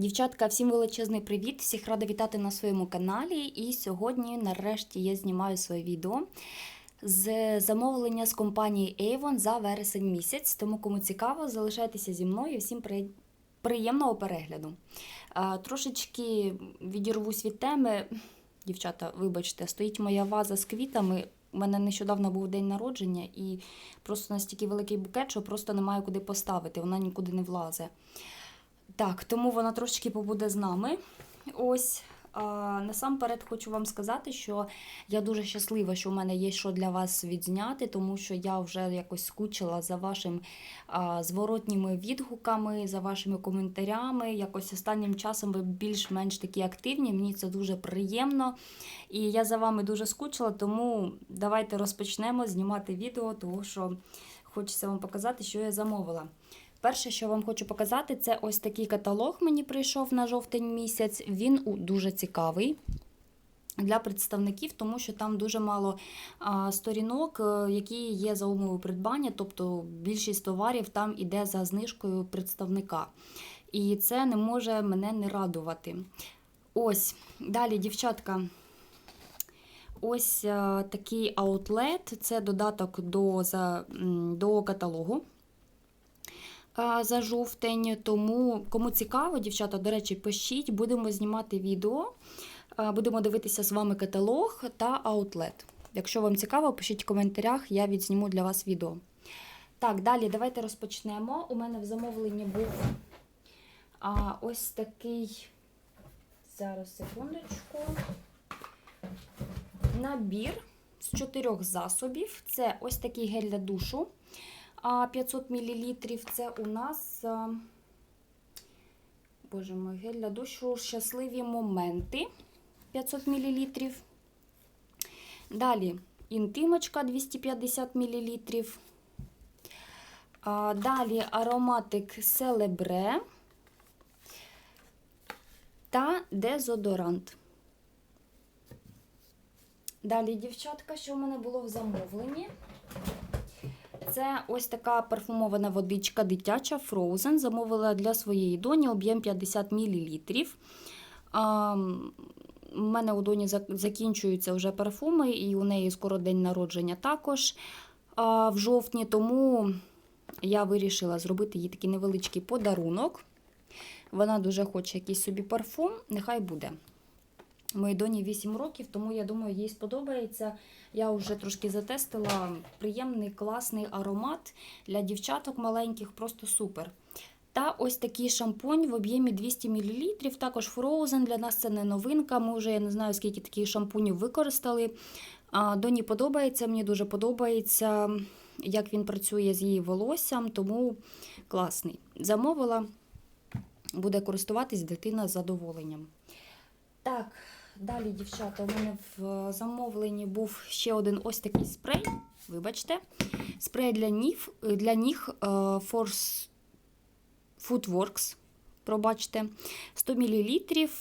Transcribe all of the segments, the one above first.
Дівчатка, всім величезний привіт! Всіх рада вітати на своєму каналі. І сьогодні, нарешті, я знімаю своє відео з замовлення з компанії Avon за вересень місяць. Тому, кому цікаво, залишайтеся зі мною. Всім приємного перегляду. Трошечки відірвусь від теми. Дівчата, вибачте, стоїть моя ваза з квітами. У мене нещодавно був день народження, і просто настільки великий букет, що просто немає куди поставити, вона нікуди не влазить. Так, тому вона трошечки побуде з нами. Ось. А, насамперед хочу вам сказати, що я дуже щаслива, що в мене є що для вас відзняти, тому що я вже якось скучила за вашими а, зворотніми відгуками, за вашими коментарями. Якось останнім часом ви більш-менш такі активні. Мені це дуже приємно. І я за вами дуже скучила, тому давайте розпочнемо знімати відео, тому що хочеться вам показати, що я замовила. Перше, що вам хочу показати, це ось такий каталог мені прийшов на жовтень місяць. Він дуже цікавий. Для представників, тому що там дуже мало сторінок, е, які є за умови придбання, тобто більшість товарів там іде за знижкою представника. І це не може мене не радувати. Ось, далі, дівчатка. Ось е, такий аутлет, це додаток до, за, до каталогу за жовтень. Тому, кому цікаво, дівчата, до речі, пишіть, будемо знімати відео, будемо дивитися з вами каталог та аутлет. Якщо вам цікаво, пишіть в коментарях, я відзніму для вас відео. Так, далі давайте розпочнемо. У мене в замовленні був а, ось такий. Зараз секундочку. Набір з чотирьох засобів. Це ось такий гель для душу а, 500 мл. Це у нас, боже мой, гель для душу щасливі моменти 500 мл. Далі інтимочка 250 мл. Далі ароматик Селебре та дезодорант. Далі, дівчатка, що в мене було в замовленні? Це ось така парфумована водичка дитяча Frozen. Замовила для своєї доні об'єм 50 мл. У мене у доні закінчуються вже парфуми, і у неї скоро день народження також в жовтні, тому я вирішила зробити їй такий невеличкий подарунок. Вона дуже хоче якийсь собі парфум, нехай буде. Моїй доні 8 років, тому я думаю, їй сподобається. Я вже трошки затестила приємний, класний аромат для дівчаток маленьких, просто супер. Та ось такий шампунь в об'ємі 200 мл, також Frozen. Для нас це не новинка. Ми вже я не знаю, скільки таких шампунів використали. Доні подобається, мені дуже подобається, як він працює з її волоссям, тому класний. Замовила, буде користуватись дитина з задоволенням. Так, далі, дівчата, у мене в замовленні був ще один ось такий спрей. Вибачте, спрей для ніг, для ніг е, Force Footworks. Пробачте, 100 мл.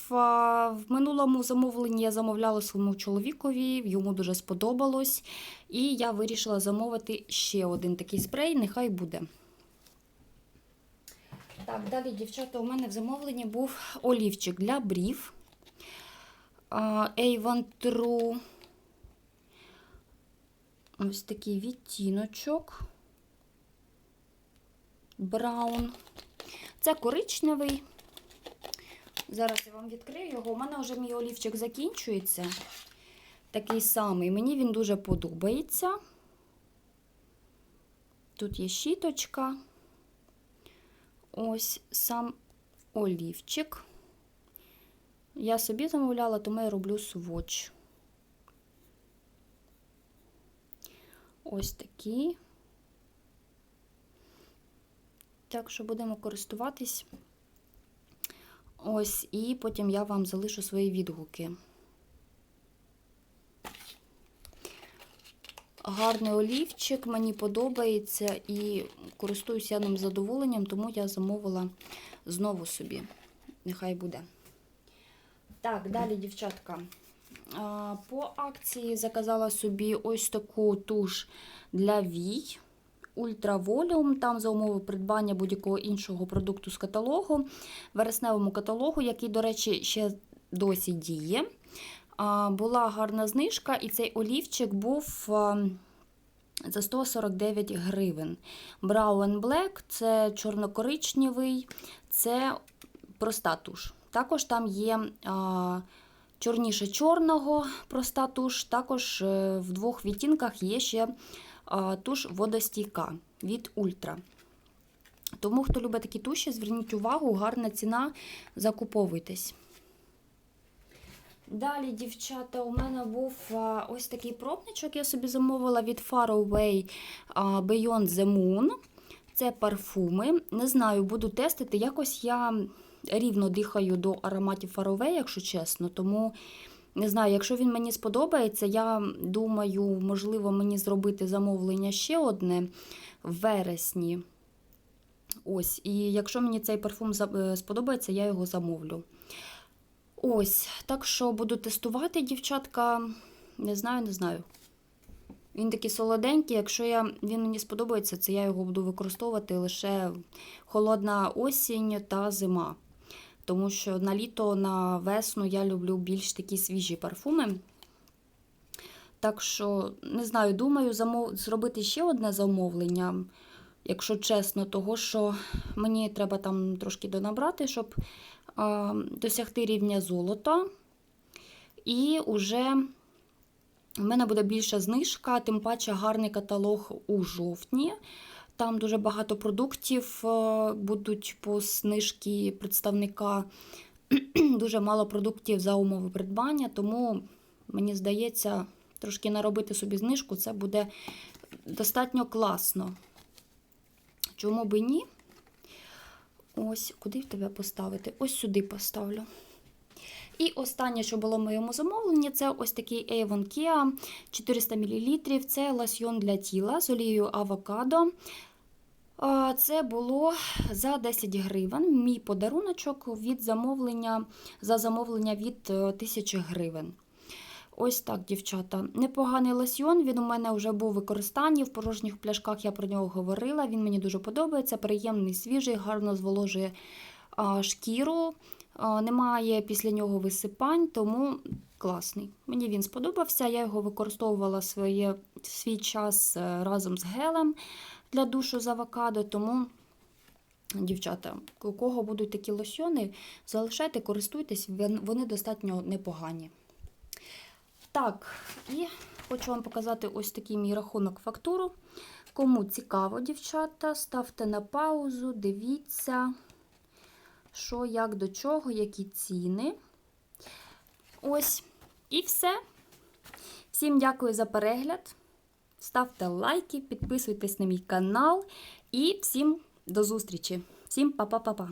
В минулому замовленні я замовляла своєму чоловікові, йому дуже сподобалось. І я вирішила замовити ще один такий спрей, нехай буде. Так, далі, дівчата, у мене в замовленні був олівчик для брів. Avon True. Ось такий відтіночок. Браун. Це коричневий. Зараз я вам відкрию його. У мене вже мій олівчик закінчується. Такий самий. Мені він дуже подобається. Тут є щіточка. Ось сам олівчик. Я собі замовляла, тому я роблю сводч. Ось такі. Так що будемо користуватись. Ось, і потім я вам залишу свої відгуки. Гарний олівчик, мені подобається і користуюся я ним задоволенням, тому я замовила знову собі. Нехай буде. Так, далі, дівчатка. По акції заказала собі ось таку туш для вій. Volume, там за умови придбання будь-якого іншого продукту з каталогу, вересневому каталогу, який, до речі, ще досі діє. Була гарна знижка, і цей олівчик був за 149 гривень. Brown Black це чорно-коричневий, це проста туш. Також там є а, чорніше чорного проста туш, також е, в двох відтінках є ще а, туш водостійка від Ультра. Тому, хто любить такі туші, зверніть увагу, гарна ціна, закуповуйтесь. Далі, дівчата, у мене був ось такий пробничок, я собі замовила від Far Away а, Beyond the Moon. Це парфуми. Не знаю, буду тестити. Якось я рівно дихаю до ароматів Away, якщо чесно. Тому не знаю, якщо він мені сподобається, я думаю, можливо, мені зробити замовлення ще одне в вересні. Ось, і якщо мені цей парфум е, сподобається, я його замовлю. Ось, так що буду тестувати, дівчатка. Не знаю, не знаю. Він такий солоденький. Якщо я, він мені сподобається, це я його буду використовувати лише холодна осінь та зима. Тому що на літо, на весну я люблю більш такі свіжі парфуми. Так що, не знаю, думаю, замов... зробити ще одне замовлення, якщо чесно, того що мені треба там трошки донабрати, щоб а, досягти рівня золота. І вже в мене буде більша знижка, тим паче гарний каталог у жовтні. Там дуже багато продуктів е, будуть по знижці представника. Дуже мало продуктів за умови придбання, тому мені здається, трошки наробити собі знижку це буде достатньо класно. Чому би ні? Ось, куди в тебе поставити? Ось сюди поставлю. І останнє, що було в моєму замовленні, це ось такий Avon Kia 400 мл. Це лосьйон для тіла з олією авокадо. Це було за 10 гривень. Мій подаруночок від замовлення за замовлення від е, 1000 гривень. Ось так, дівчата. Непоганий лосьйон. Він у мене вже був у використанні. В порожніх пляшках я про нього говорила. Він мені дуже подобається. Приємний, свіжий, гарно зволожує шкіру. Немає після нього висипань, тому класний. Мені він сподобався. Я його використовувала своє, свій час е, разом з гелем для душу з авокадо. Тому, дівчата, у кого будуть такі лосьони, залишайте, користуйтесь, вони достатньо непогані. Так, і хочу вам показати ось такий мій рахунок фактуру. Кому цікаво, дівчата, ставте на паузу, дивіться, що, як до чого, які ціни. Ось, і все. Всім дякую за перегляд. Ставте лайки, підписуйтесь на мій канал і всім до зустрічі. Всім па-па-па-па.